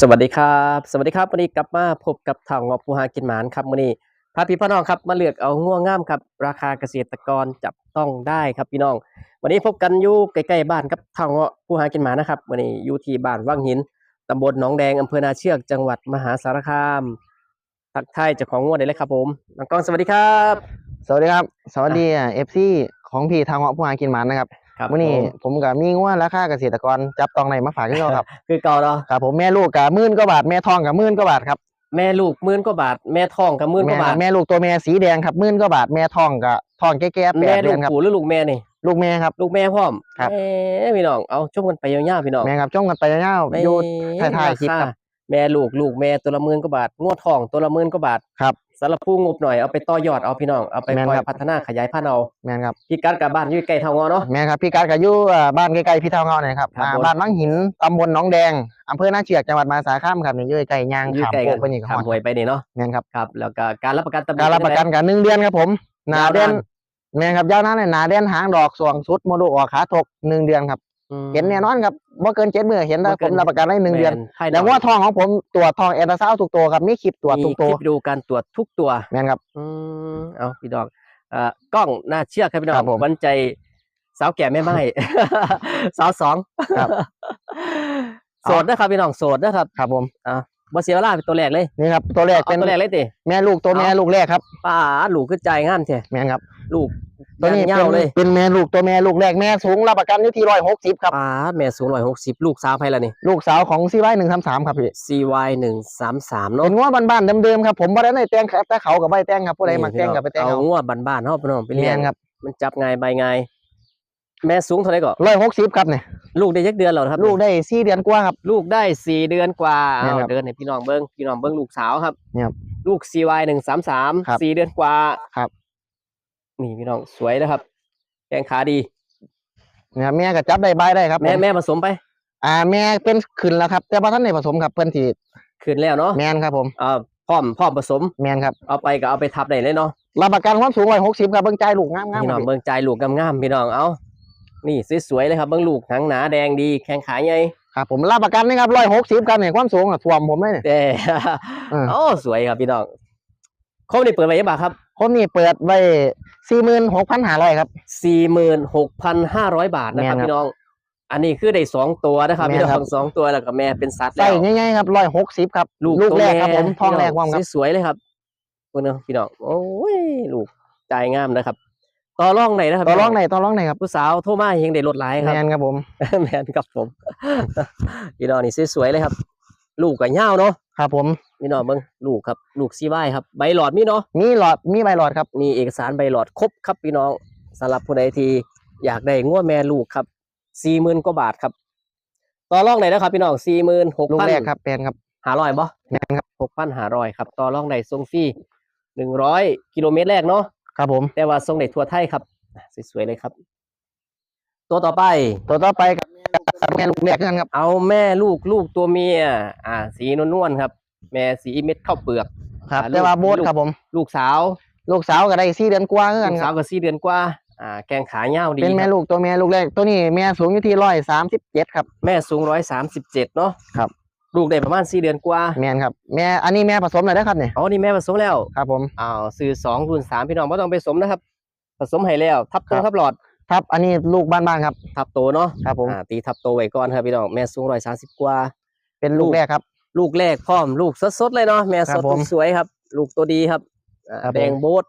สวัสดีครับ สวัสดีครับวันนี้กลับมาพบกับทางงอผู้หากินหมานครับวันนี้พาพี่พ่อน้องครับมาเลือกเอาง่วงงามครับราคาเกษตรกรจับต้องได้ครับพี่น้อง วันนี้พบกันอยู่ใกล้ๆบ้านครับทางงอผู้หากินหมานะครับวันนี้อยู่ที่บ้านว่างหินตำบลหนองแดงอำเภอนาเชือกจังหวัดมหาสารคามทักทายเจ้าของง่วงได้เลยครับผมน้องกองสวัสดีครับ สวัสดีครับ สวัสดีเอฟซีของพี่ทางเหาะผู้หากินหมันนะครับ ครับวันนี้ผมผมกับมีงว่าราคาเกษตรกรจับตองในมาฝากที่เราครับ คือเก่าเนาะครับผมแม่ลูกกับมื่นก็บาทแม่ทองกับมื่นก็บาทครับแม่ลูกหมื่นกว่าบาทแม่ทองกับหมื่นกแม่ว่าบาทแม่ลูกตัวแม่สีแดงครับมื่นก็บาทแม่ทองกับทองแก่ๆแปแม่ดเดืลูอกนครับปู่หรือลูกแม่นี่ลูกแม่ครับลูกแม่พร้อมครับเอ้พี่น้องเอาชมกันไปยาวๆพี่น้องแม่ครับจ้องกันไปยาวๆอยู่ท้ายๆคลิปครับแม่ลูกลูกแม่ตัวละหมื่นกว่าบาทงวดทองตัวละหมื่นกว่าบาทครับ สำหรับผู้งบหน่อยเอาไปต่อยอดเอาพี่น้องเอาไปแม่นปล่อยครับ พัฒนาขยายพันธุ์เอาแม่นครับพี่กัดกับบ้านอยู่ใกล้เท่างอเนาะ แม่ครับพี่การกับอยู่อ่าบ้านใกล้ๆพี่ทางเหาะนะครับครับอ่าผม บ้านวังหินตำบลหนองแดงอำเภอนาเชือกจังหวัดมหาสารคามครับนี่อยู่ใกล้ๆยางอยู่ขามใกล้โค้กังนไปนี่ก็ข้ามฮอดหวยไปนี่เนาะแม่นครับครับ แล้วก็การรับประกันตำหนิการรับประกันกันหนึ่งเดือนครับผมหนายาวนานเด่นแม่นครับยาวนานเลยหนาเด่นหางดอกสวงสุดโมดูออกขาถกหนึ่งเดือนครับอืม เห็นแน่นอนครับว่าเกินเจ็ดมือเห็นแล้วบ่เกิผนมรับประกันได้หนึ่งเดือนแม่ให้แล้วว่าทองของผมตรวจทองเอลตราซาวด์ทุกตัวครับมีคลิปตรวจทุกตัวมีคลิปดูการตรวจทุกตัว แม่นครับ อืมเอาพี่ดอกเอ่อกล้องน่าเชื่อครับพี่ดอครักบผมวันใจสาวแก่แม่ไม้ สาวสองครับ โสดนะครับพี่น้องโสดนะครับครับผมอ่าบ่เสียเวลาเป็นตัวแรกเลยนี่ครับตัวแรกเอาเป็นตัวแรกเลยติแม่ลูกตัวแม่เอาลูกแรกครับป้าลูกคือใจงานแท้แม่นครับ ลูก ตัวนี้ยาเป็วนเลย เป็นแม่ลูกตัวแม่ลูกแรกแม่สูงรับประกันอยู่ที่ร้อยหกสิบครับป้าแม่สูง160ลูกสาวไผล่ะนี่ ลูกสาวของซีไว้หนึ่งสามสามครับพี่ CY 133เนาะเป็นง้อบ้านๆเดิมๆครับผมบ่ได้ในแต่งครับแต่เขากับใบแต่งครับผู้ใดมาแต่งกับไปแต่งเอาเอางัวบ้านๆเฮาพี่น้องไปเลี้แม่ยงนครับ มันจับง่ายใบง่ายแม่สูงเท่าไหร่ก็ร้อยหกสิบครับเนี่ยลูกได้ยักเดือนแล้วครับ ลูกได้สี่เดือนกว่าครับ ลูกได้สี่เดือนกว่าเนี่ยเอาครับเดินให้พี่น้องเบิ้งพี่น้องเบิ้งลูกสาวครับเนี่ยครับลูก CY หนึ่งสามสามครับสี่เดือนกว่าครับ นี่พี่น้องสวยนะครับแข้งขาดีเนี่ยแม่ก็จับได้ใบได้ครับแม่ผมแม่ผสมไป อ่า แม่เป็นขึ้นแล้วครับ แต่ว่าท่านในผสมครับเพิ่นที่ขึ้นแล้วเนาะแมนครับผมอ่าพร้อมพร้อมผสมแมนครับเอาไปก็เอาไปทับได้เลยเนาะรับประกันความสูงร้อยหกสิบครับเบิ่งใจลูกงามงามพี่คน้รัอบงเบิ้งใจลูกงามๆพี่น้องเอานี่สวยๆเลยครับเบิ้งลูกหนังหนาแดงดีแข้งขาใหญ่ครับผมรับประกันนี่ครับร้อยหกสิบกันเนี่ยความสูงอะท่วมผมเลยเนี่ยแต่อืมโอ้สวยครับพี่น้องครบนี่เปิดไว้ยังบ่าครับ คนนี้เปิดไว้สี่หมื่นหกพันห้าร้อยครับ สี่หมื่นหกพันห้าร้อยบาทนะครับแม่นครับพี่น้อง อันนี้คือได้สองตัวนะครับแม่นพี่น้ครัอบงสองตัวแล้วก็แม่เป็นสัตว์ใส่แล้วง่ายๆครับร้อยหกสิบครับลูกลูกตัวแรกครับม่ผมทองแรกพี่ว่างครับ สวยๆเลยครับคุณน้องพี่น้องโอ้ยลูกใจงามนะครับ ต่อร่องไหนนะครับต่อร้องพี่ไหนต่อร้องไหนครับผู้สาวโทรมาเฮงได้ลดหลายคแมรับนครับผม แมนครับผม พี่น้องนี่สวยๆเลยครับ ลูกกับเง่าวเนาะครับผม พี่น้องเบิ่งลูกครับ ลูกซีไว้ครับใบหลอดมีเนาะมีหลอดมีใบหลอดครับมีเอกสารใบหลอดครบครับพี่น้องสำหรับผู้ใดที่อยากได้งัวแม่ลูกครับสี่หมื่นกว่าบาทครับต่อรองไหนนะครับ พี่น้องสี่หมื่นหกลูกพันแรกครับแปลนครับหาร้อยบ่แมนครับหกพันหาร้อยครับต่อรองไหนทรงฟรีหนึ่งร้อยกิโลเมตรแรกเนาะครับผม แต่ว่าทรงไหนทั่วไทยครับสวยๆเลยครับ ตัวต่อไปตัวต่อไปครับแม่ลูกแรกกันครับ เอาแม่ลูกลูกตัวเมีย อ่า สีนวลๆครับ แม่สีเม็ดข้าวเปลือกครับอ่าแต่ว่าลูกโบสลูกครับผม ลูกสาว ลูกสาวก็ได้สี่เดือนกว่าคือกัลูนกคสารัวบก็สี่เดือนกว่าอ่าแกงขาเงาวดีเป็นแม่ครับลูกตัวแม่ลูกแรกตัวนี้แม่สูงอยู่ที่ร้อยสามสิบเจ็ดครับแม่สูงร้อยสามสิบเจ็ดเนาะครับลูกได้ประมาณสี่เดือนกว่าแมนครับแม่อันนี้แม่ผสมเลยนะครับเนี่ยอ๋อนี่แม่ผสมแล้วครับผมอ้าวซื้อสองรุ่นสามพี่น้องไม่ต้องไปผสมนะครับ ผสมให้แล้ว ทับโตครับทับหลอดทับอันนี้ลูกบ้านๆครับ ทับโตเนาะครับผมอ่าตีทับโตไว้ก่อนครับพี่น้องแม่สูงร้อยสามสิบกว่า เป็นลูกแรกครับ ลูกแรกพร้อม ลูกสดๆเลยเนาะแม่คสรัดบผมสวยครับ ลูกตัวดีครับอ่าครับผมแดงโบด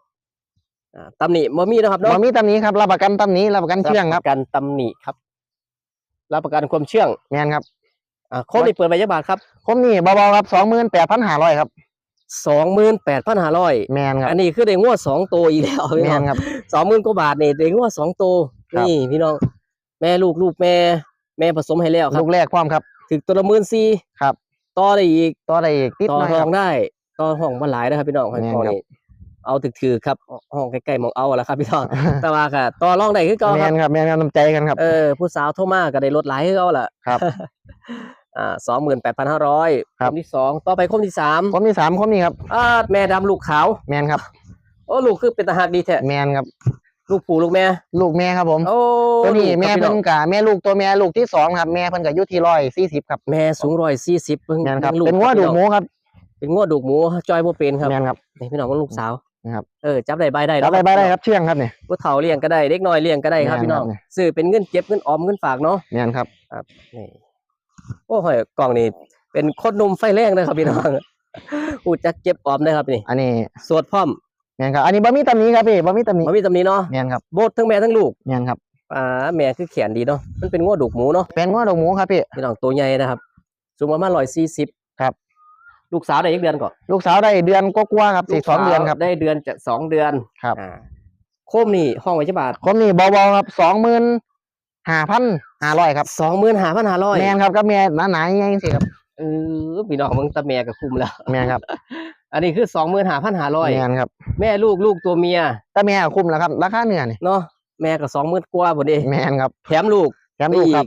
อ่าตำหนิบ่มีนะครับบ่เนาะมีตำหนี้ครับรับประกันตำหนี้รับประกันเชื่องครับประกันตำหนิครับรับประกันความเชื่องแมนครับอ่าโค้ดนี่เปิดไปยักบาทครับคมนี่เบาๆครับสองหมื่นแปดพันห้าร้อยครับสองหมื่นแปดพันห้าร้อยแมนครับอันนี้คือได้งวดสองตัวอีกแล้วพี่แมน้อนงครับสองหมื่นกว่าบาทนี่ได้งวดสองตัวครับนี่พี่น้อง แม่ลูกลูกแม่ แม่ผสมให้แล้วครัลูบกแรกความครับถึงตัวละหมื่นสี่ครับ ต่อได้อีกต่อได้อีกติดต่อหน่อยห้คอรับ งได้ต่อห้องมาหลายนะครับพี่น้องห้องแม่นห้องครับ นี้เอาถึกถือครับห้องใกล้ๆหมองเอาแล้วครับพี่น้อง แต่ว่าค่ะต่อรองได้คือเก่าแมครับ นครับแมนครับน้ำใจกันครับ เออผู้สาวโทรมาก็ได้ลดหลายคือเก่าล่ะครับอ่าสองหมื่นแปดพันห้าร้อยครับ มที่สองต่อไปคมที่สามคมที่สามคมนี่ครับ อ่าแม่ดำลูกขาว แมนครับ โอ้ลูกคือเป็นตาหักดีแท้แมนครับ ลูกปู่ลูกแม่ ลูกแม่ครับผมโอ้ตัวนี้ลูกแม่ครับพี่เพิ่น้นองกะแม่ลูกตัวแม่ลูกที่สองครับแม่เพิ่นกะอยู่ที่ร้อยสี่สิบครับแม่สูงร้อยสี่สิบเพิ่งแม่นครับลูกเป็นงัวครับดูพี่น้องหมูครับ เป็นงัวดูกหมูจอยบ่เป็นครับแม่นครับนี่พี่น้องก็ลูกสาวนะครับเออจับได้ใบได้รับได้ใบได้ครับเชื่องครับเนี่ยผู้เฒ่าเลี้ยงก็ได้เด็กน้อยเลี้ยงก็ได้ครับแม่นพี่น้องครับเนี่ยซื้อเป็นเงินเก็บเงินออมเงินฝากเนาะแม่นครับนี่โอ้ยกล่องนี่เป็นคนหนุ่มไฟแรงนะครับพี่น้องอูจะเก็บออมนะครับนี่ อันนี้สวดพร้อม แม่นครับอันนี้บ่มีตำหนิครับพี่บ่มีตำหนิมันมีตำหนี้เนาะแม่นครับโบดทั้งแม่ทั้งลูกแม่นครับอ่าแม่คือแขนดีเนาะมันเป็นงัวดุกหมูเนาะเป็นงัวดูหมูครับพี่ พี่น้องตัวใหญ่นะครับสูงประมาณร้อยสี่สิบครับ ลูกสาวได้อีกเดือนก่อนลูกสาวได้เดือนกว่าๆครับสี่สองเดือนครับ ได้เดือนจะสองเดือนครับ อ่าโคมนี่ห้องไว้จะบาทผมนี่เบาๆครับสองหมื่นห้าพันห้าร้อยครับสองหมื่นห้าพันห้าร้อยแม่นครับก็แม่หนาๆยังสิครับเออพี่น้องมึงตาแม่ก็คุ้มแล้ว แม่นครับ อันนี้คือสองหมื่นห้าพันห้าร้อยแม่นครับ แม่ลูกลูกตัวเมียแต่แม่ก็คุ้มแล้วครับ ราคาเนื้อนี่เนาะแม่ก็สองหมื่นกว่าบนเองแม่นครับ แถมลูกแถมลูกครับ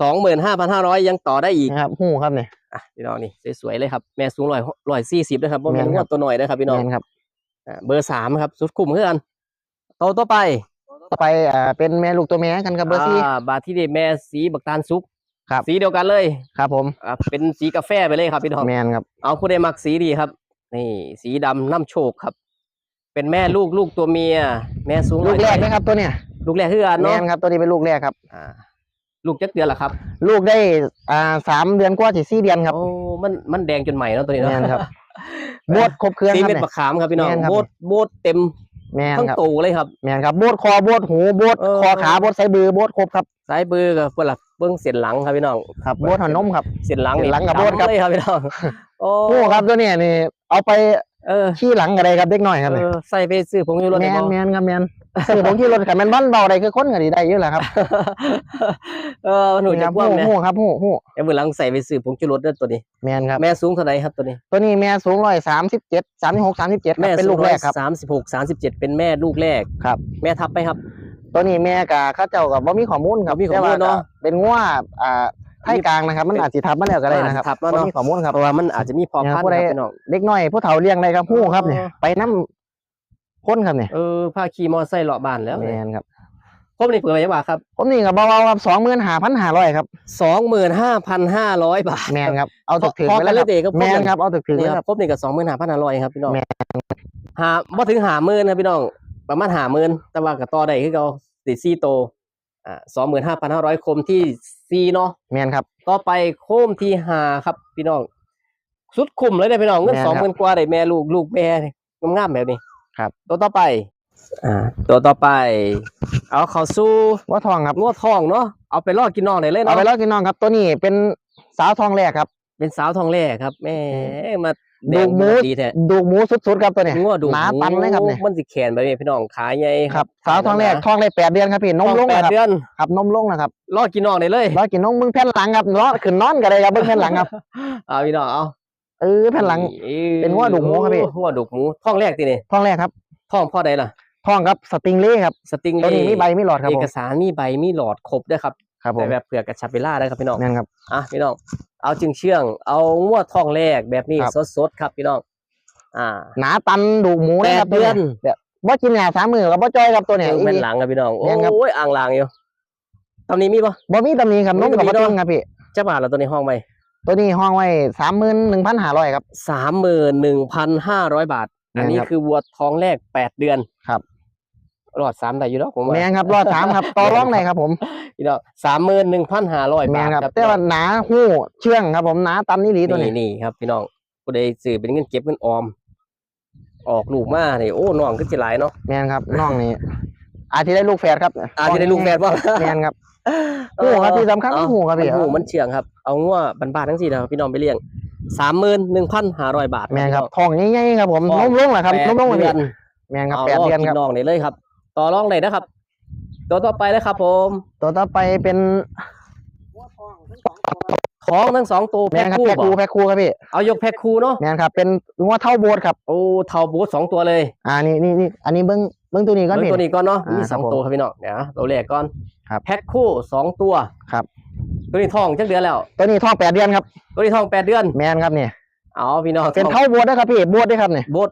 สองหมื่นห้าพันห้าร้อยยังต่อได้อีกนะครับหู้ครับเนี่ยอะพี่น้องนี่สวยๆเลยครับ แม่สูงร้อยร้อยสี่สิบนะครับว่าแม่แม่นงครับวดตัวหน่อยนะครับพี่น้องแม่นครับอ่าเบอร์สามครับสุดคุ้มเพื่อนโตวต่อไปต่อไปอ่าเป็นแม่ลูกตัวแม่กันครับเบอร์สี่าบาทที่ได้แม่สีบักตาลซุปครับสีเดียวกันเลยครับผมอ่าเป็นสีกาแฟไปเลยครับพี่น้องแม่นครับเอาผู้ใดมักสีดีครับ นี่ สีดำน้ำโชคครับ เป็นแม่ลูกลูกตัวเมีย แม่สูงลูกแรก100นะครับ ตัวเนี้ยลูกแรกคือกันแม่เนาะนครับตัวนี้เป็นลูกแรกครับ อ่า ลูกจักเดือนละครับลูกได้อ่าสามเดือนกว่าถึงสี่เดือนครับโอ้มันมันแดงจนใหม่เนาะตัวนี้เนาะแม่นครับโบดครบเครื่องสีครับเม็ดเนี่ย มะขามครับพี่น้องแม่นครับ โบดโบดเต็มแม่นทั้งครับตูเลยครับ แม่นครับโบดคอโบดหูโบดเออ คอขาโบดไซบือโบดครบครับ สายบือกับเพื่อนละ เบื้องเสียนหลังครับพี่น้องครับโบดหัวนนมครับเสียนหลังเสียนหลังกับดำโบดครับเลยครับพี่น้องโอ้โอ้ครับตัวเนี้ยนี่เอาไปเออขี้หลังอะไรครับเด็กน้อยครับเอเนี่ยอใส่ไปซื้อผงยูโรแมได้นบ่แมนครับแมนซื้อผมขี่รถขันแมนบ้านเบาอะไรคือคนก็ดีได้เยอะแหละครับเออหนูจะครับกว้างหู้เนี่ยหู้ครับหู้หู้เดี๋ยวมือหลังใส่ไปซื้อผงชูรสเด้อตัวนี้แมนครับแม่สูงเท่าไหร่ครับตัวนี้ ตัวนี้แม่สูงร้อยสามสิบเจ็ดสามสิบหกสามสิบเจ็ดแม่เป็นลูกแรกครับสามสิบหกสามสิบเจ็ดเป็นแม่ลูกแรกครับ แม่ทับไปครับ ตัวนี้แม่กับข้าเจ้ากับว่ามีข้อมูลครับบ่มีข้อมูลแต่ว่เนาะก็เป็นง่วอ่าไทยกลางนะครับ มันอาจจะทับมาแล้วก็ได้นะครับอาจสิทับมาเนาะบ่มีข้อมูลครับ เพราะว่ามันอาจจะมีพอพันธุ์เนี่ยผู้ใดครับพี่น้องเล็กน้อยผู้เฒ่าเลี้ยงได้ครับหู้ครับเนี่ยอ๋อ ไปน้ำพ้นครับเนี่ยเออพาขี่มอไซค์เลาะบ้านแล้วแมนครับพบนี่เปิดไว้ว่าครับผมนี่กับเบาๆครับสองหมื่นห้าพันห้าร้อยครับสองหมื่นห้าพันห้าร้อยบาทแมนครับเอาถึกถึงพอไปกัแล้นวเลคยรับเด็กก็พบแมนกันครับเอาถึกถึงนี่แล้วคครัรับบพบนี่กับสองหมื่นห้าพันห้าร้อยครับพี่น้องแม่หาบ่ถึงหาหมื่นนะพี่น้อง ประมาณหาหมื่นแต่ว่ากับต่อได้คือเขาติดซี่โตอ่าสองหมื่นห้าพันห้าร้อยคมที่ซีเนาะแมนครับ ต่อไปโคมที่หาครับ พี่น้องสุดคุ้มเลยนะพี่น้องเงินแม่นสองคหรัมื่บนกว่าได้แม่ลูกลูกแม่นี่งามๆแบบนี้ครับ ตัวต่อไปอ่าตัวต่อไป เอาเข้าสู่ว่าทองครับงวดทองเนาะเอาไปล่อกินน้องได้เลยเอาเนาะ ไปแล้วกินน้องครับ ตัวนี้เป็นสาวทองแรกครับ เป็นสาวทองแร่ครับแม่มา ดูหมูแดงดีแท้ดูหมูสุดๆครับตัวเนี้ยงัวดูหนาตันเลยครับเนี่ยมันสิแขนแบบนี้พี่น้องขาใหญ่ครับ สาวทองแรกทองได้แปดเดือนครับพี่นนมมลลงงแปนะดครับเดือนครับนมลงนะครับล่อกินน้องได้เลยรอกินนมมึงแผ่นหลังครับรอขึ้นนอนกันเลยครับเบิ้งแผ่นหลังครับเอาพี่น้องเอาเออแผ่นหลังเป็นงัวดุกหมูครับพี่งัวดุกหมูท้องแรกทีนี่ทองแรกครับท้องพ่อใดล่ะทองครับสติงเล่ครับสติงตัวนี้มีใบมีหลอดครับเอผมกสารมีใบมีหลอดครบด้วยครับครับผแต่มแบบเผื่อกระชับเวลาได้ครับพี่น้องนั่นครับอะพี่น้อง เอาจึงเชื่อง เอางัวท้องแรกแบบนี้ครับ สดๆครับพี่น้อง อ่า หนาตันดูหมูนะครับแปดเดือนตัวแบบว่ากินหยาสามมือกับว่าจอยครับตัวเนี้ยเบิ่งอีเป็นหลีหลังครับพี่น้องแม่นครับโอ้ยอ่างลางอยู่ตอนนี้มีปะ บ่มีตำหนิครับนมกับมีบ่ตำหนิตึงเนาะครับพี่เจ้าบาทเราตัวนี้ห้องไปตัวนี้ห้องไว้สามหมื่นหนึ่งพันห้าร้อยครับ สามหมื่นหนึ่งพันห้าร้อยบาท อันนี้แม่นครับคือวัวท้องแรกแปดเดือนครับ รอดสามได้อยู่แล้วผมว่าแมนครับรอดสามครับต่อรองเลยครับ ผมพี่น้องสามหมื่นหนึ่งพันห้าร้อยแมบานทครับครับแต่ว่าหนาหู้เชื่องครับ ผมหนาตันนี่หลีตัวนี่นี้นี่ครับ พี่น้องผู้ใดซื้อเป็นเงินเก็บเงินออม ออกลูกมาเนี่ยโอ้น้องก็จะหลายเนาะแมนครับน้องนี่อาจจะได้ลูกแฝดครับอาจจะได้ลูกแฝดว่าแมนครับหูครับที่สำคัญคือหูครับพี่ หูมันเชื่องครับ เอางัวบ้านๆทั้งสี่นะครับพี่น้องไปเลี้ยงสามหมื่นหนึ่งพันห้าร้อยบาทแมนครับทองใหญ่ๆครับผมนมลงแหละครับนมลงเลยเดืพี่อนแมนครับเอาแปดลอกเดือนกิครับ นน้องนี่เลยครับ ต่อรองเลยนะครับ ตัวต่อไปเลยครับ ผม ตัวต่อไปเป็นท้องทั้งสองตัวแมแพ็นคครับคู่แพ็คบ่คูแพ็คคูครับพี่เอายกแพ็คคู่เนาะแมนครับเป็นงัวเท่าโบสครับโอ้เท่าบูธสองตัวเลย อ่านี่นี่นี่อันนี้เบิ้งเบิ้งตัวนี้ก่อนเบิ่งพี่ตัวนี้ก่อนเนาะอ่ามีมีสองครับผมตัวครับพี่น้องเดี๋ยวนะตัวแรกก่อนครับแพ็คคู่สองตัวครับ ตัวนี้ท้องจักเดือนแล้ว ตัวนี้ทองแปดเดือนครับ ตัวนี้ท้องแปดเดือนแมนครับเนี่ยเอาพี่น้องเป็นท้องเท่าโบสนะครับพี่โบสด้วยครับเนี่ยบูธ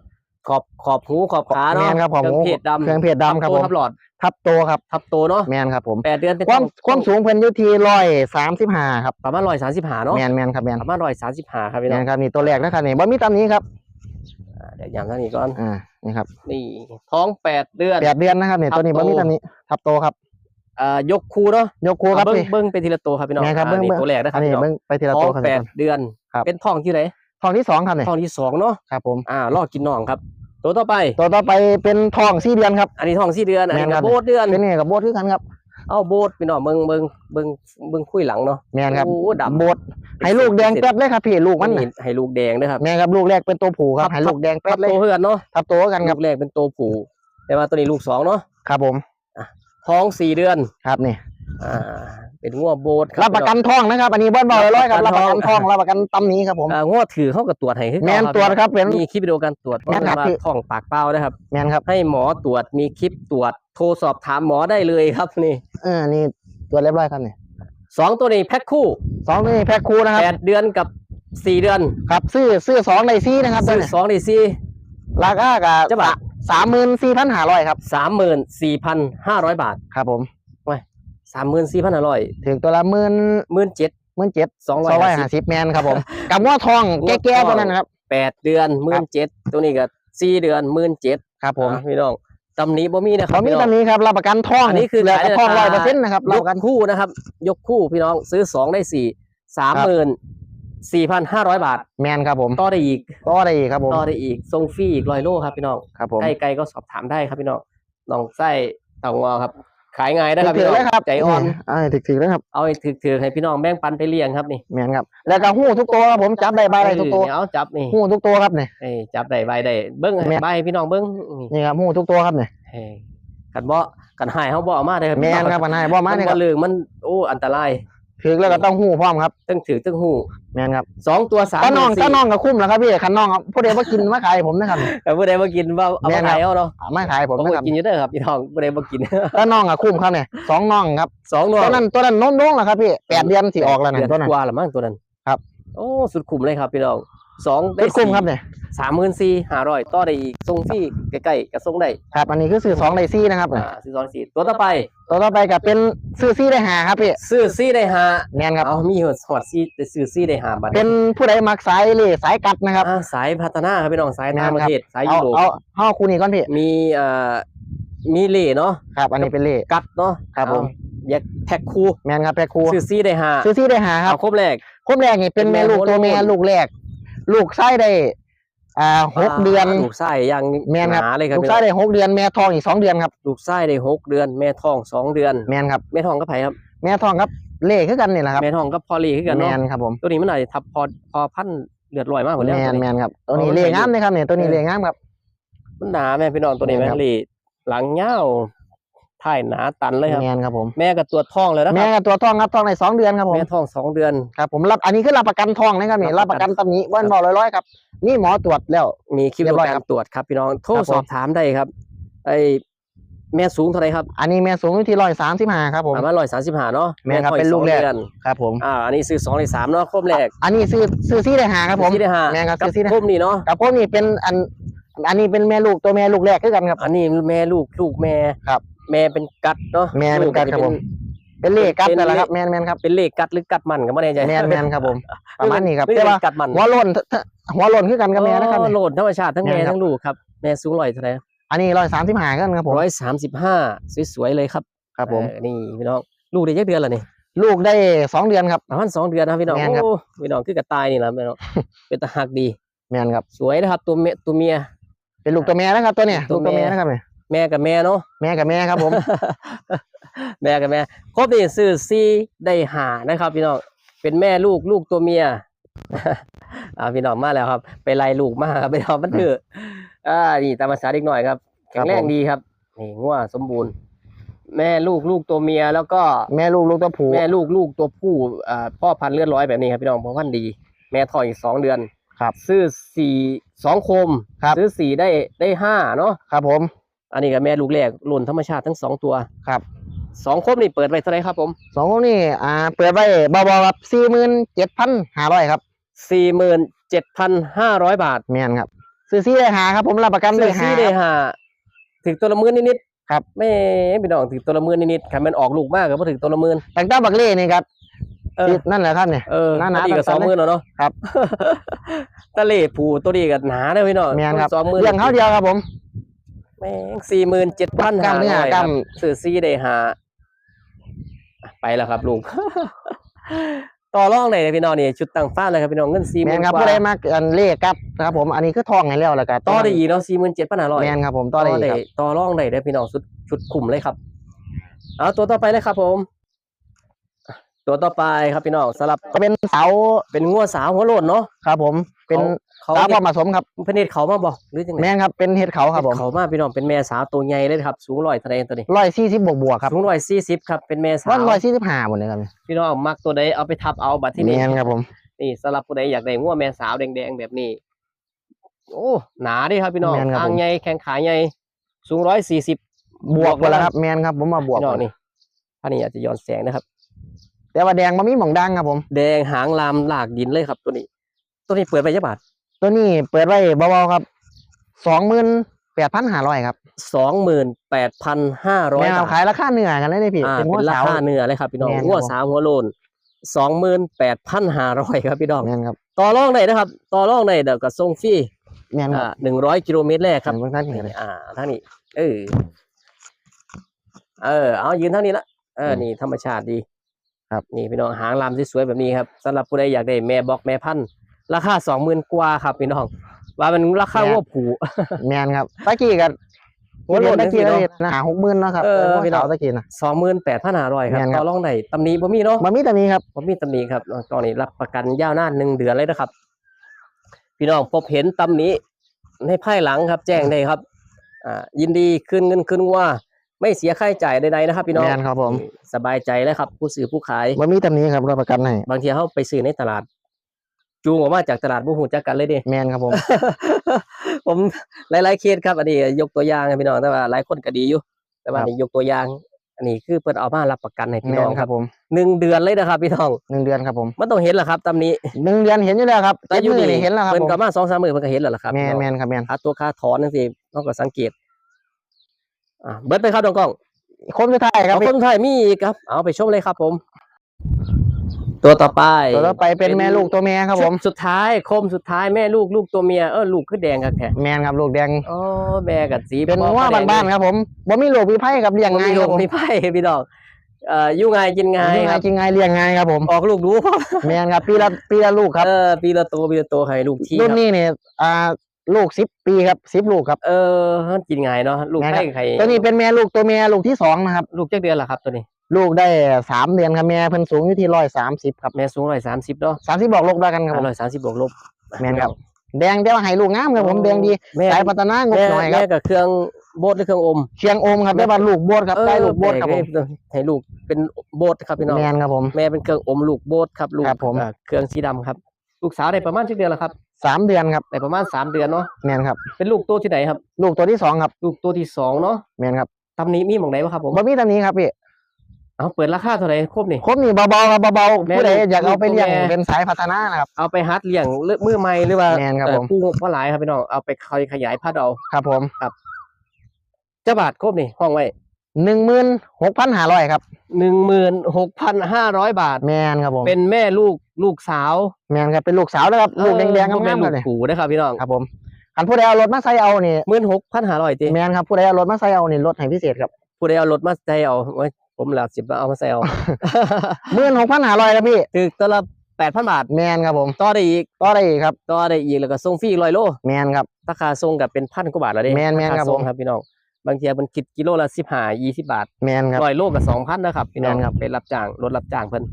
ขอบขอบหูขอบขาแมเนาะนครับผมเครื่องเพชรดำเครื่องเพชรดำครับทัผตัวมทับหลอดทับโตครับทับโตเนาะแมนครับผมแปดเดือนเป็นความทองความสูงเพิ่นอยู่ที่ร้อยสามสิบห้าครับประมาณร้อยสามสิบห้าเนาะแมนแมนครับแมนประมาณร้อยสามสิบห้าครับพี่แมน้องนครับนี่ตัวแรกนะครับนี่บ่มีตำหนี้ครับอ่าเดี๋ยวย้ำท่านนี้ก่อนอ่านี่ครับนี่ท้องแปดเดือน แปดเดือนนะครับนี่ทับตัวนี้โต บ่มีตำหนี้ทับโตครับอ่ายกคูเนาะยกคูครับอ่าเบิ้งพี่ เบิ้งเป็นทีละตัวครับพี่น้องแม่นครับอ่าเบิ่งนี่เบิ่งตัวแรกนะคอัรับนนี้พี่น้องเบิ่งไปทีละท้อตังวครับ แปดเดือน ครับ เป็นท้องที่ไหนทองที่สองครับนี่ท้องที่สองเนาะครับผมอ่ารอกินน้องครับ ตัวต่อไป ตัวต่อไปเป็นทองสี่เดือนครับอันนี้ท้องสี่เดือนอันนี้แม่นครักับบโบดเดือนเป็นนี่กับโบสคือกันครับเอาโบดพี่น้องเบิ้งเบิ้งเบิ้งเบิ้งคุยหลังเนาะแมนครับโอ้ดำโบสให้ลูกแดงแป๊ดเลยครับพี่ลูกมันน่ะให้ลูกแดงด้วยครับแม่ครับลูกแรกเป็นตัวผูครับครับให้ลูกแดงคแป๊รัดบเลยโตเพื่อนเนาะทับโตกันคลูรับกแรกเป็นตัวผู้แต่ว่าตัวนี้ลูกสองเนาะครับผมท้องสี่เดือนครับนี่อ่า เป็นงัวโบดครับประกันทองนะครับ อันนี้บ้านเบาร้อยๆครับรัรับบปประระกักันนททอองงรับประกันตำหนี้ครับผมอ่างัวถือเข้ากับตรวจให้คือแมนเก่าตรวจครับเป็นมีคลิปวิดีโอการตรวจแม่นครับว่าที่ท้องปากเป้านะครับแมนครับให้หมอตรวจมีคลิปตรวจโทรสอบถามหมอได้เลยครับนี่เออนี่ตัวจเรียบร้อยครับนี่สองตัวนี้แพ็คคู่สองตัวนี้แพ็คคูนะครับแปดเดือนกับสี่เดือนครับ ซื้อซื้อสองในซี่นะครับตัวซื้อนี้สองในสี่ราคากับจะบาทสามหมื่นสี่พันห้าร้อยครับสามหมื่นสี่พันห้าร้อยบาทครับผม สามหมื่นสี่พันห้าร้อยถึงตัวละหมื่นหมื่นเจ็ดหมื่นเจ็ดสองสร้อองยร้อยห้าห้าสิบสิบแมนครับผมกับว่าทองงวดแก่ทองๆตัวนั้นนะครับแปดเดือนหมื่นเจ็ดตัวนี้ก็สี่เดือนหมื่นเจ็ดครับผมอ่าพี่น้องตำหนี้บ่มีนะคตรัอบนนี้พี่ตน้ออนงนี้ครับรับประกันทองอันนี้คือเหลือขายแต่ทองราร้อยคาเปอร์เซ็นต์นะครับรับยปกระกันคู่นะครับ ยกคู่พี่น้องซื้อสองได้สี่สามหมื่นสี่พันห้าร้อยบาท แมนครับผมต่อได้อีกก็ได้อีกครับผมต่อได้อีกส่งฟรีอีกร้อยโลครับพี่น้องครับผมใกล้ไกลก็สอบถามได้ครับพี่น้องน้องไส้เต่างอครับ ขายง่ายนะครับถืพี่อน้องเลยครับใจอ่อนอ่าถือถือเลยครับ เอาให้ถือๆให้พี่น้องแบ่งปันไปเลี้ยงครับนี่แมนครับ แล้วก็หู้ทุกตัวครับผมจับได้ใบได้ทุกตัวเออเอาจับนี่หู้ทุกตัวครับเนี่ยเอ้ยจับได้ใบได้เบิ้งให้แม่ใบให้พี่น้องเบิ้งนี่นี่ครับหู้ทุกตัวครับเนี่ยเฮ้ยกันบ่กันหายเขาบ่เอามาได้ครับแมพี่นองครับปัญหาบ่มาเนี่ยคบ่รับเลืองมันโอ้อันตราย ถือแล้วก็ต้องหู้พร้อมครับตั้งถือตั้งหูแมนครับสองตัวสามก็น้องหมื่ก็สี่น้องกับคุ้มแล้วครับพี่ขันน้องครับผู้ใดว่ากินมาขายผมนะครับแต่ผู้ใดมากินว่าเอาแม่มานครับขายเอาเนาะอ่ามาขายผมผมนะก็ครับกินอยู่เด้อครับพี่น้องผู้ใดมากินก็น้องกับคุ้มครับเนี่ยสองน้องครับสองหน่วตัวนั้นตัวนั้นโน้นโน้งแล้วครับพี่แปดเดือนสิออกแล้วนะเดือนตัวนั้นกว่าละมั้งตัวนั้นครับ โอ้สุดคุ้มเลยครับพี่น้อง สองได้เป็นคุ้มครับเนี่ยสามหมื่นสี่ห้าร้อยต่อได้อีกส่งฟรีใกล้ๆกับส่งได้ครับ อันนี้คือซื้อสองในซี่นะครับอ่าสี่สองสี่ตัวต่อไป ตัวต่อไปกับเป็นซื้อซี่ได้หาครับพี่ซื้อซี่ได้ห้าแมนครับเอามีหัวหอดซี่แต่ซื้อซี่ได้ห้าบาทเป็นผู้ใดมักสายเล่สายกัดนะครับอ่าสายพัฒนาครับพี่น้องสายต่างแม่นปครับระเทศสายเอายุโรปเอาห้าคู่นี้ก่อนพี่มีเอ่อมีเล่เนาะครับอันนี้เป็นเล่กัดเนาะครับผมเอาแยกแพ็คคู่แมนครับแพ็คคู่ซื้อซี่ได้ห้าซื้อซี่ได้หาครับเอาครบแรกครบแรกนี่เป็นเป็นแม่แม่ลูกตัวโมโนแม่ลูกแรก ลูกไส้ได้อ่าหกเดือน ลูกไส้ยังแม่นครับหนาเลยครับลูกพี่ไส้น้องได้หกเดือนแม่ทองอีกสองเดือนครับ ลูกไส้ได้หกเดือน แม่ท้องสองเดือน แมนครับ แม่ท้องก็ไผครับ แม่ทองครับเล่คือกันนี่แหละครับแม่ท้องก็พอลีคือกันแมเนาะนครับผมตัวนี้มันอาจจะทับพอพอพันธุ์เลือดลอยมากกว่าแมแล้วนตัวแมนี้นครับตัวนี้เอาไว้เล่ใส่งามเลยครับเนี่ยตัวนี้เออเล่งามครับมันหนาแม่พี่น้องตัวนี้แม่แม่นครับลีหลังเงาว ถ่ายหนาตันเลยครับแมนครับผมแม่ก็ตรวจท้องเลยนะคแม่รับกับตัวทองครับทองในสองเดือนครับผมแม่ท้องสองเดือนครับผมรับอันนี้คือรับประกันทองนะครับนี่รัรับบปประระกักันนตำหนิบ้านบอกร้อยๆครับนี่หมอตรวจแล้วมีคลิปเรียบร้อยกาครัรบตรวจครับพี่น้องโทรครับผมสอบถามได้ครับไอแม่สูงเท่าไหรครับ อันนี้แม่สูงอยู่ที่ร้อยสามสิบห้าครับผมประมาณร้อยสามสิบห้าเนาะแม่ครับท้องเป็นลูกแรกสองดือนครับผมอ่าอันนี้ซื้อสองในสามเนาะครบแรกอันนี้ซื้อซื้อซี่ได้หาครับผมที่ได้ห้าแม่ครับกับซื้อที่ได้ครบนี่เนาะกับพวกนี้เป็นอันอันนี้เป็นแม่ลูกตัวแม่ลูกแรกคือกันครับ อันนี้แม่ลูกลูกแม่ครับ แม่เป็นกัดเนาะแม่เป็นกัดครับผม เป็นเลขกัดแต่นแหละครับแมนแมนครับเป็นเลขกัดหรือกัดมันก็ไม่แน่ใจแมนแมนครับผมประมาณนี้ครับหอแต่ว่าเป็นกัดมันหัวโลนหัวโลนคือกันกับแม่นะครับอ๋อเนี่ยโหลดธรรมชาติทั้งแม่แม่ครับทั้งลูกครับแม่สูงร้อยเท่าไหร่อันนี้ร้อยสามสิบห้ากันครับผมร้อยสามสิบห้าสวยๆเลยครับ ครับผมเออนี่พี่น้องลูกได้ยักเดือนละนี่ลูกได้สองเดือนครับประมาณสองเดือนนะครับพี่น้องแม่นครับโอ้พี่น้องคือกระต่ายนี่นะพี่น้องเป็นตาหักดีแมนครับ สวยนะครับตัวเมียตัวเมีย เป็นลูกตัวแม่นะครับตัวเนี้ยตัลูวกตัวแม่แม่นะครับเนี่ย แม่กับแม่เนาะแม่กับแม่ครับผม แม่กับแม่ ครบนี่ซื้อซีได้หานะครับ พี่น้องเป็นแม่ลูกลูกตัวเมียอ่าพี่น้องมาแล้วครับ ไปไล่ลูกมาครับไปทำมันเถอะอ่านี่ตามภาษาเด็กหน่อยครับ แข็งแรงดีครับนี่งัวสมบูรณ์ แม่ลูกลูกตัวเมียแล้วก็แม่ลูกลูกตัวผู้แม่ลูกลูกตัวผู้อ่าพ่อพันธุ์เลือดร้อยแบบนี้ครับพี่น้องพ่อพันธุ์ดี แม่ทองอีกสองเดือนครับ ซื้อสี่สองโคมครับซื้อสี่ได้ได้ห้าเนาะครับผม อันนี้กับแม่ลูกแรกหล่นธรรมชาติทั้งสองตัวครับสองโคมนี่เปิดไปเท่าไหรครับผมสองคนนี้อ่าเปิดไว้เบาๆครับสี่หมื่นเจ็ดพันห้าร้อยครับสี่หมื่นเจ็ดพันห้าร้อยบาทแม่นครับซื้อซี่ได้หาครับผมรับประกันซื้ได้อหาซี่ได้หาถึงตัวละหมื่นนิดๆครับแม่พี่น้องถึงตัวละหมื่นนิดๆคันมันออกลูกมากก็บ่ถึงตัวละหมื่นแต่เจ้าบักเล่นี่ครับเออที่นั่นแหละท่านเนี่ยเออหนาๆตัวนี้ก็ตัสดองๆหมื่นแล้วเนาะครับ ตะเล่ผูตัวนี้ก็หนาเด้อพี่น้องแมนครับสองหมื่นเรื่องเขาเดียวครับผม แม่งสี่หมื่นเจ็ดพันกล้ามเนื้อกล้ามซื้อซี่ได้หา ไปแล้วครับลูกต่อรองไหนเลยพี่น้องนี่ชุดตั้งฟ้าเลยครับพี่น้องเงินสี่หแมมื่นนครับกว่าผู้ใดมาอันเล่ครับนะครับ ผมอันนี้คือทองให้แล้วแล้วก็ต่อได้อีกเนาะสี่หมื่นเจ็ดพันห้าร้อยแมนครับผมต่อได้อีกครับต่อรองได้ได้อพี่น้องชุดชุดคุมเลยครับ เอาตัวต่อไปเลยครับ ผม ตัวต่อไปครับพี่น้องสลับก็เป็นเสาเป็นงัวสาวหัวโลนเนาะครับ ผมเป็น เขาสาวเขาผสมครับเป็นเนตเขามาบอกหรือยังไงแมนครับเป็นเห็ดเขาครับผมเขามาพี่น้องเป็นแม่สาวตัวใหญ่เลยครับสูงร้อยเท่าไหรตัวนี้ร้อยสี่สิบบวกบวกๆครับสูงร้อยสี่สิบครับเป็นแม่สาร้อวยร้อยสี่สิบห้าหมดเลยครับพี่น้องมักตัวใดเอาไปทับเอาบัตรที่แมนี่นครับผมนี่สำหรับผู้ใดอยากได้งัวแม่สาวแดงๆแบบนี้โอ้หนาเดิครับพี่น้องแม่นครับทางผมใหญ่แข้งขาใหญ่สูงร้อยสี่สิบบวกหมดแล้วครับแมนครับผมมาบวกพี่น้องนี่ท่านนี้อาจจะย้อนแสงนะครับ แต่ว่าแดงมันมีหม่องดังครับผม แดงหางลามหลากดินเลยครับตัวนี้ ตัวนี้เปิดไปยี่บาท ตัวนี้เปิดไว้เบาๆครับสองหมื่นแปดพันห้าร้อยครับสองหมื่นแปดพันห้าร้อยแมวบาทขายราคาเนื้อกันได้เลยพี่อ่าเป็นเป็หัวนราสาวคาเนื้อเลยครับพี่น้องแม่นครับงัวสาวหัวโลนสองหมื่นแปดพันห้าร้อยครับพี่น้องแมนครับต่อรองได้นะครับต่อรองได้เดี๋ยวก็ส่งฟรีแมนคอ่ารับหนึ่งร้อยกิโลเมตรแรกครับเบิ่งท่านเห็นเลยอ่าทางนี้เออเออเอายืนเท่านี้ละเออนี่ธรรมชาติดี ครับนี่พี่น้องหางลำสวยๆแบบนี้ครับสำหรับผู้ใดอยากได้แม่บอกแม่พันธุ์ ราคาสองหมื่นกว่าครับพี่น้อง ว่ามันราคาว่าผูแมนครับตะกี้กันหัวโล้นตะกี้จัก็งสิเห็นนะหาหกหมื่นเนาะครับเออเป็นหัวพี่น้องสาวตะกี้นะสองหมื่นแปดพันห้าร้อยครับแม่นครับต่อรองได้ตำหนี้บ่มีเนาะมามีแต่มีครับบ่มีตำหนี้ครับตอนนี้รับประกันยาวนานหนึ่งเดือนเลยนะครับ พี่น้องพบเห็นตำหนี้ในภายหลังครับ แจ้งได้ครับอ่ายินดีคืนเงินคืนว่าไม่เสียค่าใช้จ่ายใดๆนะครับ พี่น้องแมนครับผมสบายใจแล้วครับ ผู้ซื้อผู้ขายมามีแต่มีครับรับประกันให้บางทีเขาไปซื้อในตลาด จูงออกมาจากตลาดบุหูจักกันเลยเดิแมนครับผม ผมหลายๆเคสครับ อันนี้ยกตัวอย่างให้พี่น้องแต่ว่าหลายคนก็ดีอยู่ แต่ว่าครับนี่ยกตัวอย่าง อันนี้คือเพิ่นเอามารับประกันให้พี่แมน้อนงคครัรับบผมหนึ่งเดือนเลยนะครับพี่น้องหนึ่งเดือนครับผมมันต้องเห็นแหละครับตามนี้หนึ่งเดือนเห็นอยู่แล้วครับแต่เจ็ดอยู่มือนี่นี่เห็นแล้วครับเพิ่นผมก็มาสองสามมือเพิ่นก็เห็นแล้วล่ะครับแมนพี่แมน้องนครับแมนค่าตัวค่าถอนนั่นสิเขาก็สังเกตอ่าเบิดไปครับน้องกล้องคนสุดท้ายครับเอาพี่คนไทยมีอีกครับ เอาไปชมเลยครับผม ตัวต่อไปตัวต่อไปเป็นแม่ลูกตัวแม่ครับผม ชุดสุดท้ายโคมสุดท้ายแม่ลูกลูกตัวเมียเออลูกคือแดงครับแค่แมนครับลูกแดงอ๋อแม่กับสีเป็นพ่อว่าก็แดงบ้านๆครับผมบ่มีลูกมีไผ่ครับเลี้ยงบ่ง่ายมีคลูรับกผมมีไผ่พี่น้องเอ่ออยู่ง่ายกินง่ายเลี้ยงคง่ารัยบจริงง่ายเลี้ยงง่ายครับผมออกลูกดูแมนครับปีละปีละลูกครับเออปีละตัวปีละตัวให้ลูกที่ครุ่นรับนี้เนี่ยอ่าลูกสิบปีครับสิบลูกครับเออกินง่ายเนาะลูกง่ายคไข่รับไข่ตัวนี้เป็นแม่ลูกตัวแม่ลูกที่สองนะครับ ลูกจักเดือนละครับตัวนี้ ลูกได้สามเดือนครับแม่เพิ่นสูงอยู่ที่ร้อยสามสิบครับแม่สูงร้อยสามสิบเนาะสามสิบบอกลูกด้วยกันครับผมร้อยสามสิบบวกลบแม่นครับ แดงแต่ว่าให้ลูกงามครับผมแดงดีแม่สายพัฒนางบแม่หน่อยครัแม่บกับเครื่องโบดหรือเครื่องอมเชียงโอมครับได้บัตรลูกโบดครับได้ลูกโบดครับผมแปลกเลยให้ลูกเป็นโบดครับพี่น้องแมนครับผมแม่เป็นเครื่องอมลูกโบดครับลูกครับผมเอ่อเครื่องสีดำครับ ลูกสาวได้ประมาณชั่เดือนแล้วครับสามเดือนครับได้ประมาณสามเดือนเนาะแมนครับเป็นลูกตัวที่ไหนครับ ลูกตัวที่สองครับ ลูกตัวที่สองเนาะแมนครับตำหนี้มีหมองไหนบ้างครับผมบ่มีตำหนี้ครับพี่ เอาเปิดราคาเท่าไหร่ครบนี่ครบนี่เบาๆครับเบาแม่ๆผู้ใดลูกอยากเอาไปลูกตัวเลี้ยงแม่เป็นสายพัฒนานะครับเอาไปฮัดเลี้ยงเลือกมือใหม่หรือว่าแม่นครับเอ่อผมผู้ผู้หลายครับพี่น้องเอาไปคอยขยายพัดเอาครับผมเจ้าบาทครบนี่ห้องไว้หนึ่งหมื่นหกพันห้าร้อยครับหนึ่งหมื่นหกพันห้าร้อยบาทแมนครับผมเป็นแม่ลูกลูกสาวแมนครับเป็นลูกสาวนะครับลูกแดงๆเอองามๆลูเลยกผูนะครับพี่น้องครับผมคันผู้ใดเอารถมาใส่เอานี่หมื่นหกพันห้าร้อยตีแมนครับผู้ใดเอารถมาใส่เอานี่ลดให้พิเศษครับผู้ใดเอารถมาใส่เอาไว้ ผมหลับสิบเอามาใส่เอาหมื่นหกพันห้าร้อยครับพี่ถึกตัวละแปดพันบาทแมนครับผมต่อได้อีกต่อได้อีกครับต่อได้อีกแล้วก็ส่งฟรีร้อยโลแมนครับราคาส่งกับเป็นพันกว่าบาทแล้วเด้แม่นแม่นาครับส่งผมครับพี่น้องบางทีมันคิดกิโลละสิบห้ายี่สิบบาทแมนครับร้อยโลกับสองพันนะครับพี่น้องแม่นครับเป็นรับจ้างรถรับจ้างเพิ่น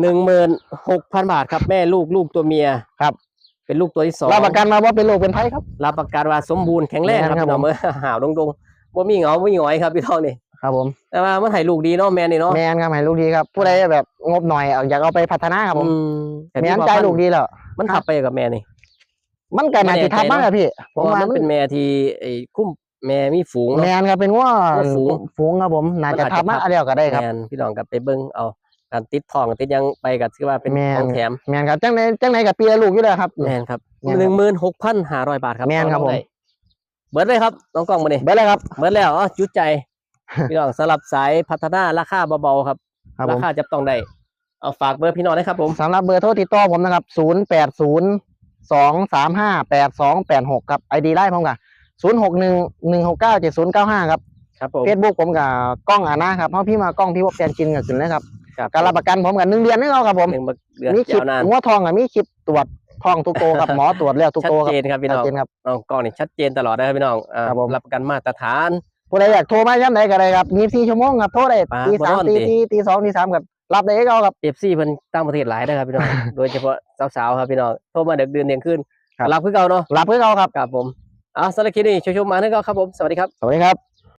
หนึ่งหมื่นหกพันบาทครับแม่ลูกลูกตัวเมียครับ เป็นลูกตัวที่สองรับประกันมาว่าเป็นลูกเป็นไผ่ครับรับประกันว่าสมบูรณ์แข็งแรงครับแม่นครับพี่น้องผมเมื่อหาวดงๆว่ามีเหงาไม่หงอยครับพี่น้องนี่ ครับผมแต่ว่ามันให้ลูกดีเนาะแม่นี่เนาะแมนครับให้ลูกดีครับ ผู้ใดแบบงบหน่อยเอาอยากเอาไปพัฒนาครับผมอืแต่แมพี่นว่าใจมันลูกดีแล้วมันทับไปกับแม่นี่มันก็น่าไม่แน่สิทับใจมากเนอะอะพี่เพราะว่ามันเป็นแม่ที่ไอ้คุ้มแม่มีฝูงแมเนาะนครับเป็นว่าว่าฝูงฝูงครับผมน่าจะมันอาจจะทับมาทับอะไรก็ได้ครับแม่นพี่น้องกลับไปเบิ่งเอาการติดทองติดหยังไปก็ถือว่าเป็นแม่นของแถมแมนครับจังไหนจังไหนกับปีละลูกอยู่เลยครับแม่นครับแม่นครับหนึ่งหมื่นหกพันห้าร้อยบาทครับแม่นครับต่อผมได้เบิร์ดเลยครับน้องกล้องมาเนี่เบิดเลยครับเบิร์ดแล้วอ๋อจุดใจ พี่น้องสำหรับสายพัฒนาราคาเบาๆครับ ครับผรามคาจับต้องได้เอาฝากเบอร์พี่น้องนะครับผมสำหรับเบอร์โทรติดต่อผมนะครับศูนย์แปดศูนย์สองสามห้าแปดสองแปดหกครับไอดีไล่ผมกับศูนย์หกหนึ่งหนึ่งหกเก้าเจ็ดศูนย์เก้าห้าครับครับผม เฟซบุ๊กผมกับกล้องอานะครับเพราะพี่มากล้องพี่ว่าแฟนกินกับขึ้นนะครับครับการรับประกันผมกับหนึ่งเดือนนี่เอาครับผม หนึ่งเดือนมีคลิปยาวนานหัวทองกับมีคลิปตรวจทองทุกโตวครับ หมอตรวจแล้วทุกชัดโตวคเจรับนครับพี่น้ชัดองเจนครับ น้องกล้องนี่ชัดเจนตลอดนะครับพี่น้องอ่าครับผม รับประกันมาตรฐาน ผู้ใดอยากโทรมาย้ำไหนก็ได้ครับมีสี่ชั่วโมงครับโทรได้ปาตีบ่สามนอนตีติตีตีสองตีสามครับรับได้ก็ครับ เอฟซีเพิ่นต่างประเทศหลายนะครับพี่น้อง โดยเฉพาะสาวๆครับพี่น้องโทรมาเด็กเดือนเที่ยงคืนครับ รับคือเก่าเนาะรับเพื่อเขาครับ ครับผมเอาสำหรับคลิปนี้ชมๆมาให้ก็ครับผม สวัสดีครับ สวัสดีครับ